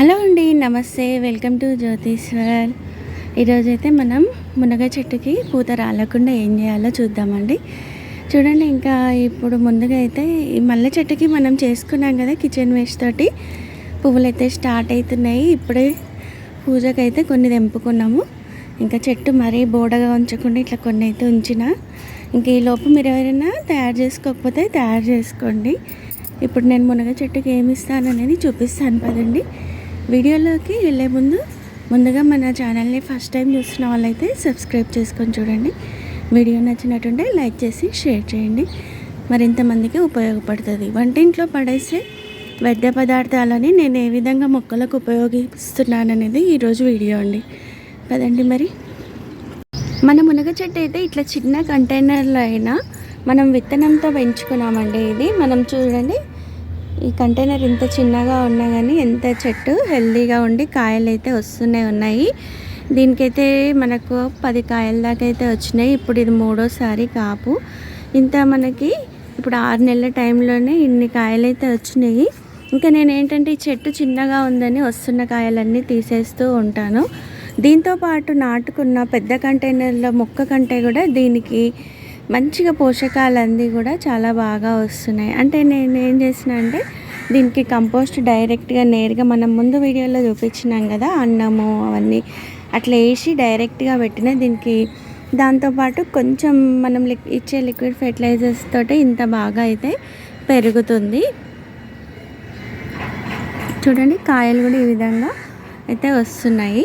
Hello అండి నమస్తే. Welcome to Jyothishwar ఈరోజైతే మనం మునగ చెట్టుకి పూత రాలకుండా ఏం చేయాలో చూద్దామండి. చూడండి ఇంకా ఇప్పుడు ముందుగా అయితే ఈ మల్లె చెట్టుకి మనం చేసుకున్నాం కదా కిచెన్ వేస్ట్ తోటి. పువ్వులు అయితే స్టార్ట్ అవుతున్నాయి ఇప్పుడే పూజకైతే కొన్ని తెంపుకున్నాము. ఇంకా చెట్టు మరీ బోడగా ఉంచకుండా ఇట్లా కొన్ని అయితే ఉంచిన. ఇంక ఈ లోపు మీరు ఎవరైనా తయారు చేసుకోకపోతే తయారు చేసుకోండి. ఇప్పుడు నేను మునగ చెట్టుకి ఏమి ఇస్తాను అనేది చూపిస్తాను పదండి. వీడియోలోకి వెళ్ళే ముందు ముందుగా మన ఛానల్ని ఫస్ట్ టైం చూస్తున్న వాళ్ళైతే సబ్స్క్రైబ్ చేసుకొని చూడండి. వీడియో నచ్చినట్టుంటే లైక్ చేసి షేర్ చేయండి. మరింతమందికి ఉపయోగపడుతుంది. వంటింట్లో పడేసే వ్యర్థ పదార్థాలని నేను ఏ విధంగా మొక్కలకు ఉపయోగిస్తున్నాను అనేది ఈరోజు వీడియో అండి. పదండి మరి. మన మునగ చెట్టు అయితే ఇట్లా చిన్న కంటైనర్లో అయినా మనం విత్తనంతో పెంచుకున్నామండి. ఇది మనం చూడండి ఈ కంటైనర్ ఇంత చిన్నగా ఉన్నా కానీ ఎంత చెట్టు హెల్దీగా ఉండి కాయలు అయితే వస్తూనే ఉన్నాయి. దీనికైతే మనకు పది కాయల దాకా అయితే వచ్చినాయి. ఇప్పుడు ఇది మూడోసారి కాపు. ఇంత మనకి ఇప్పుడు ఆరు నెలల టైంలోనే ఇన్ని కాయలు అయితే వచ్చినాయి. ఇంకా నేను ఏంటంటే ఈ చెట్టు చిన్నగా ఉందని వస్తున్న కాయలన్నీ తీసేస్తూ ఉంటాను. దీంతో పాటు నాటుకున్న పెద్ద కంటైనర్లో మొక్క కంటే కూడా దీనికి మంచిగా పోషకాలన్నీ కూడా చాలా బాగా వస్తున్నాయి. అంటే నేను ఏం చేసిన అంటే దీనికి కంపోస్ట్ డైరెక్ట్గా నేరుగా మనం ముందు వీడియోలో చూపించినాం కదా అన్నము అవన్నీ అట్లా వేసి డైరెక్ట్గా పెట్టిన దీనికి దాంతోపాటు కొంచెం మనం లిక్ ఇచ్చే లిక్విడ్ ఫెర్టిలైజర్స్ తోటి ఇంత బాగా అయితే పెరుగుతుంది. చూడండి కాయలు కూడా ఈ విధంగా అయితే వస్తున్నాయి.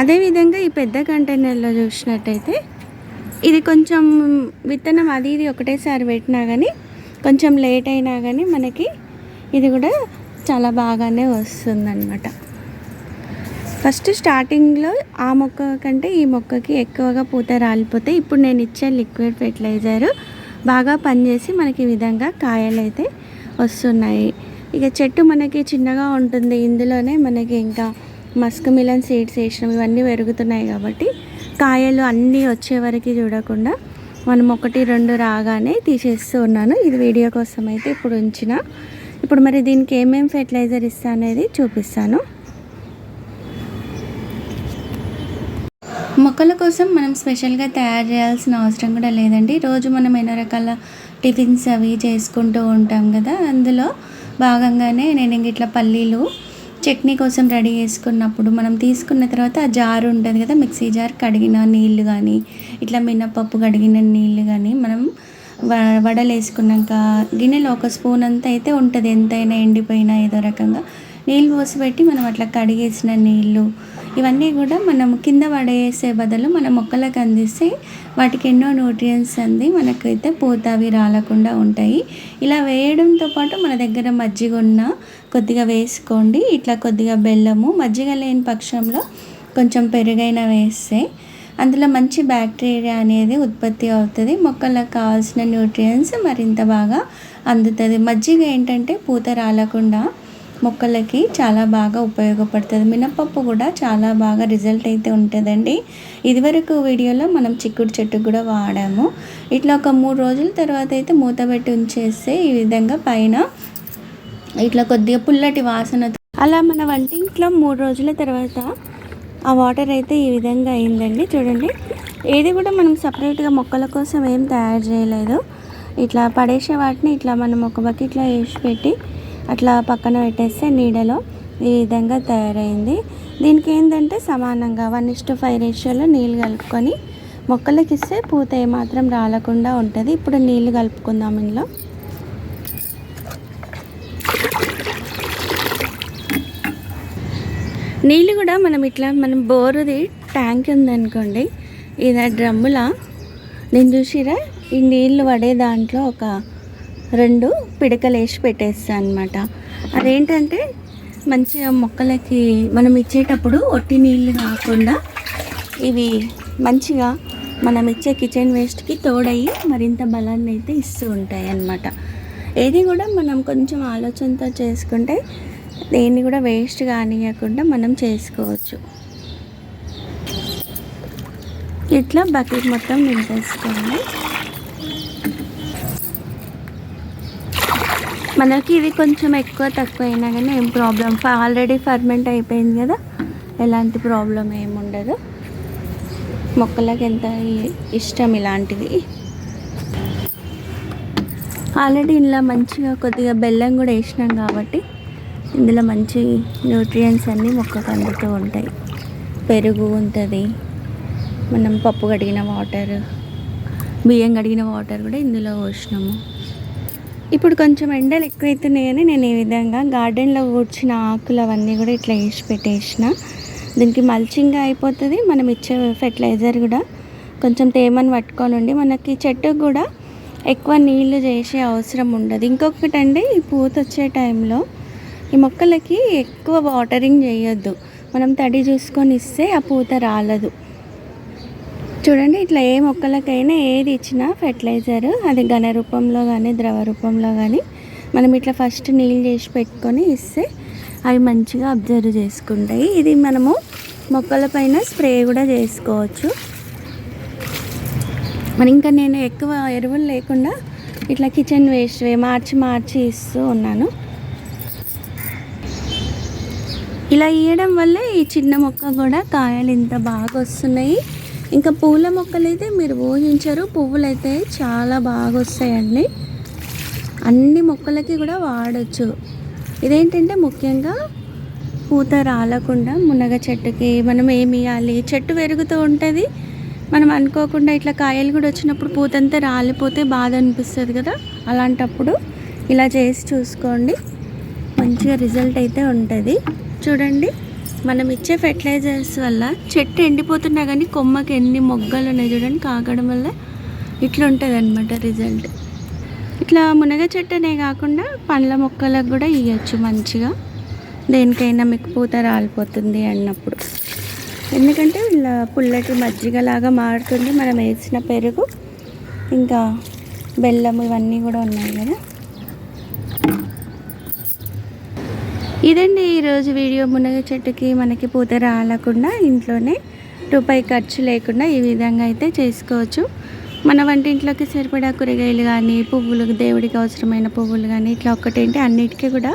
అదేవిధంగా ఈ పెద్ద కంటైనర్లో చూసినట్టయితే ఇది కొంచెం విత్తనం అది ఇది ఒకటేసారి పెట్టినా కానీ కొంచెం లేట్ అయినా కానీ మనకి ఇది కూడా చాలా బాగానే వస్తుందన్నమాట. ఫస్ట్ స్టార్టింగ్లో ఆ మొక్క కంటే ఈ మొక్కకి ఎక్కువగా పూత రాలిపోతే ఇప్పుడు నేను ఇచ్చే లిక్విడ్ ఫెర్టిలైజర్ బాగా పనిచేసి మనకి ఈ విధంగా కాయలు అయితే వస్తున్నాయి. ఇక చెట్టు మనకి చిన్నగా ఉంటుంది. ఇందులోనే మనకి ఇంకా మస్క్ మిలన్ సీడ్స్ వేసినవి ఇవన్నీ పెరుగుతున్నాయి కాబట్టి కాయలు అన్నీ వచ్చే వరకు చూడకుండా మనం ఒకటి రెండు రాగానే తీసేస్తూ ఉన్నాను. ఇది వీడియో కోసం అయితే ఇప్పుడు ఉంచిన. ఇప్పుడు మరి దీనికి ఏమేమి ఫెర్టిలైజర్ ఇస్తా అనేది చూపిస్తాను. మొక్కల కోసం మనం స్పెషల్గా తయారు చేయాల్సిన అవసరం కూడా లేదండి. రోజు మనం ఎన్నో రకాల టిఫిన్స్ అవి చేసుకుంటూ ఉంటాం కదా. అందులో భాగంగానే నేను ఇంక ఇట్లా పల్లీలు చట్నీ కోసం రెడీ చేసుకున్నప్పుడు మనం తీసుకున్న తర్వాత ఆ జారు ఉంటుంది కదా మిక్సీ జార్ కడిగిన నీళ్ళు కానీ ఇట్లా మినపప్పు కడిగిన నీళ్ళు కానీ మనం వ- వడలు వేసుకున్నాక గిన్నెలో ఒక స్పూన్ అంతా అయితే ఉంటుంది. ఎంతైనా ఎండిపోయినా ఏదో రకంగా నీళ్ళు పోసి పెట్టి మనం అట్లా కడిగేసిన నీళ్ళు ఇవన్నీ కూడా మనం కింద పడేసే బదులు మన మొక్కలకు అందిస్తే వాటికి ఎన్నో న్యూట్రియన్స్ అంది మనకైతే పూత అవి రాలకుండా ఉంటాయి. ఇలా వేయడంతో పాటు మన దగ్గర మజ్జిగ ఉన్న కొద్దిగా వేసుకోండి. ఇట్లా కొద్దిగా బెల్లము మజ్జిగ లేని పక్షంలో కొంచెం పెరుగైనా వేస్తే అందులో మంచి బ్యాక్టీరియా అనేది ఉత్పత్తి అవుతుంది. మొక్కలకు కావాల్సిన న్యూట్రియన్స్ మరింత బాగా అందుతుంది. మజ్జిగ ఏంటంటే పూత రాలకుండా మొక్కలకి చాలా బాగా ఉపయోగపడుతుంది. మినపప్పు కూడా చాలా బాగా రిజల్ట్ అయితే ఉంటుందండి. ఇదివరకు వీడియోలో మనం చిక్కుడు చెట్టు కూడా వాడాము. ఇట్లా ఒక మూడు రోజుల తర్వాత అయితే మూత పెట్టి ఉంచేస్తే ఈ విధంగా పైన ఇట్లా కొద్దిగా పుల్లటి వాసన అలా మన వంటింట్లో మూడు రోజుల తర్వాత ఆ వాటర్ అయితే ఈ విధంగా అయిందండి. చూడండి. ఏది కూడా మనం సపరేట్గా మొక్కల కోసం ఏం తయారు చేయలేదు. ఇట్లా పడేసే వాటిని ఇట్లా మనం ఒక బకెట్లో వేసి పెట్టి అట్లా పక్కన పెట్టేస్తే నీడలో ఈ విధంగా తయారైంది. దీనికి ఏంటంటే సమానంగా వన్ ఇస్ టు ఫైవ్ రేషియోలో నీళ్ళు కలుపుకొని మొక్కలకి ఇస్తే పూత ఏమాత్రం రాలకుండా ఉంటుంది. ఇప్పుడు నీళ్ళు కలుపుకుందాం ఇందులో. నీళ్ళు కూడా మనం ఇట్లా మనం బోరుది ట్యాంక్ ఉందనుకోండి ఇది డ్రమ్ములా. నేను చూసిరా ఈ నీళ్ళు పడే దాంట్లో ఒక రెండు పిడకలు వేసి పెట్టేస్తాను అనమాట అదేంటంటే మంచిగా మొక్కలకి మనం ఇచ్చేటప్పుడు ఒట్టి నీళ్ళు కాకుండా ఇవి మంచిగా మనం ఇచ్చే కిచెన్ వేస్ట్కి తోడయ్యి మరింత బలాన్ని అయితే ఇస్తూ ఉంటాయి అన్నమాట. ఏది కూడా మనం కొంచెం ఆలోచనతో చేసుకుంటే దేన్ని కూడా వేస్ట్ కానియకుండా మనం చేసుకోవచ్చు. ఇట్లా బకెట్ మొత్తం నింపేసుకోండి మనకి ఇది కొంచెం ఎక్కువ తక్కువ అయినా కానీ ఏం ప్రాబ్లం ఆల్రెడీ ఫర్మెంట్ అయిపోయింది కదా ఎలాంటి ప్రాబ్లం ఏమి ఉండదు. మొక్కలకి ఎంత ఇష్టం ఇలాంటివి ఆల్రెడీ ఇందులో మంచిగా కొద్దిగా బెల్లం కూడా వేసినాం కాబట్టి ఇందులో మంచి న్యూట్రియంట్స్ అన్నీ మొక్కకు అందుతూ ఉంటాయి. పెరుగు ఉంటుంది. మనం పప్పు కడిగిన వాటర్ బియ్యం కడిగిన వాటర్ కూడా ఇందులో పోసినాము. ఇప్పుడు కొంచెం ఎండలు ఎక్కువైతున్నాయని నేను ఈ విధంగా గార్డెన్లో కూర్చిన ఆకులు అవన్నీ కూడా ఇట్లా వేసి పెట్టేసిన. దీనికి మల్చింగ్ అయిపోతుంది. మనం ఇచ్చే ఫెర్టిలైజర్ కూడా కొంచెం తేమని పట్టుకొని ఉండి మనకి చెట్టుకు కూడా ఎక్కువ నీళ్ళు చేసే అవసరం ఉండదు. ఇంకొకటి అండి ఈ పూత వచ్చే టైంలో ఈ మొక్కలకి ఎక్కువ వాటరింగ్ చేయొద్దు. మనం తడి చూసుకొని ఇస్తే ఆ పూత రాలదు. చూడండి ఇట్లా ఏ మొక్కలకైనా ఏది ఇచ్చినా ఫెర్టిలైజర్ అది ఘన రూపంలో కానీ ద్రవ రూపంలో కానీ మనం ఇట్లా ఫస్ట్ నీళ్ళు చేసి పెట్టుకొని ఇస్తే అవి మంచిగా అబ్జర్వ్ చేసుకుంటాయి. ఇది మనము మొక్కల పైన స్ప్రే కూడా చేసుకోవచ్చు. మరి ఇంకా నేను ఎక్కువ ఎరువులు లేకుండా ఇట్లా కిచెన్ వేస్ట్ మార్చి మార్చి ఇస్తూ ఉన్నాను. ఇలా ఇవ్వడం వల్ల ఈ చిన్న మొక్క కూడా కాయలు ఇంత బాగా వస్తున్నాయి. ఇంకా పూల మొక్కలు అయితే మీరు ఊహించరు. పువ్వులు అయితే చాలా బాగా వస్తాయండి అన్ని మొక్కలకి కూడా వాడచ్చు. ఇదేంటంటే ముఖ్యంగా పూత రాలకుండా మునగ చెట్టుకి మనం ఏమి ఇవ్వాలి చెట్టు పెరుగుతూ ఉంటుంది. మనం అనుకోకుండా ఇట్లా కాయలు కూడా వచ్చినప్పుడు పూతంతా రాలిపోతే బాధ అనిపిస్తుంది కదా? అలాంటప్పుడు ఇలా చేసి చూసుకోండి. మంచిగా రిజల్ట్ అయితే ఉంటుంది. చూడండి. మనం ఇచ్చే ఫెర్టిలైజర్స్ వల్ల చెట్టు ఎండిపోతున్నా కానీ కొమ్మకి ఎన్ని మొగ్గలు ఉన్నాయి చూడండి కాగడం వల్ల ఇట్లా ఉంటుంది అనమాట రిజల్ట్ ఇట్లా మునగ చెట్టు అనే కాకుండా పండ్ల మొక్కలకు కూడా ఇవ్వచ్చు మంచిగా. దేనికైనా మీకు పూత రాలిపోతుంది అన్నప్పుడు. ఎందుకంటే ఇలా పుల్లటి మజ్జిగలాగా మారుతుంది మనం వేసిన పెరుగు ఇంకా బెల్లం ఇవన్నీ కూడా ఉన్నాయి కదా. ఇదండి ఈరోజు వీడియో. మునగ చెట్టుకి మనకి పూత రాలకుండా ఇంట్లోనే రూపాయి ఖర్చు లేకుండా ఈ విధంగా అయితే చేసుకోవచ్చు. మన వంటింట్లోకి సరిపడా కూరగాయలు కానీ పువ్వులు దేవుడికి అవసరమైన పువ్వులు కానీ ఇట్లా ఒక్కటేంటి అన్నిటికీ కూడా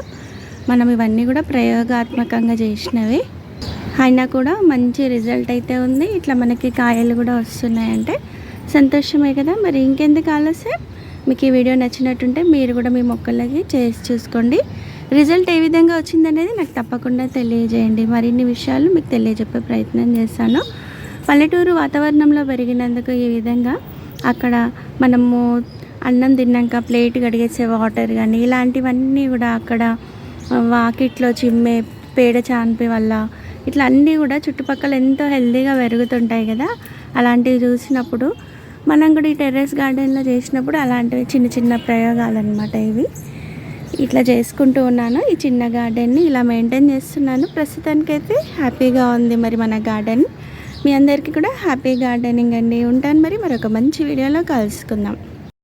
మనం ఇవన్నీ కూడా ప్రయోగాత్మకంగా చేసినవి. అయినా కూడా మంచి రిజల్ట్ అయితే ఉంది. ఇట్లా మనకి కాయలు కూడా వస్తున్నాయంటే సంతోషమే కదా. మరి ఇంకెందుకు ఆలస్యం? మీకు ఈ వీడియో నచ్చినట్టుంటే మీరు కూడా మీ మొక్కలకి చేసి చూసుకోండి. రిజల్ట్ ఏ విధంగా వచ్చిందనేది నాకు తప్పకుండా తెలియజేయండి. మరిన్ని విషయాలు మీకు తెలియజెప్పే ప్రయత్నం చేస్తాను. పల్లెటూరు వాతావరణంలో పెరిగినందుకు ఈ విధంగా అక్కడ మనము అన్నం తిన్నాక ప్లేట్ కడిగేసే వాటర్ కానీ ఇలాంటివన్నీ కూడా అక్కడ వాకిట్లో చిమ్మే పేడ చాన్పి వల్ల ఇట్లా అన్నీ కూడా చుట్టుపక్కల ఎంతో హెల్తీగా పెరుగుతుంటాయి కదా. అలాంటివి చూసినప్పుడు మనం కూడా ఈ టెర్రస్ గార్డెన్లో చేసినప్పుడు అలాంటివి చిన్న చిన్న ప్రయోగాలు అనమాట ఇవి. ఇట్లా చేసుకుంటూ ఉన్నాను. ఈ చిన్న గార్డెన్ని ఇలా మెయింటైన్ చేస్తున్నాను. ప్రస్తుతానికైతే హ్యాపీగా ఉంది మరి మన గార్డెన్. మీ అందరికీ కూడా హ్యాపీ గార్డెనింగ్ అండి. ఉంటాను మరి మరొక మంచి వీడియోలో కలుసుకుందాం.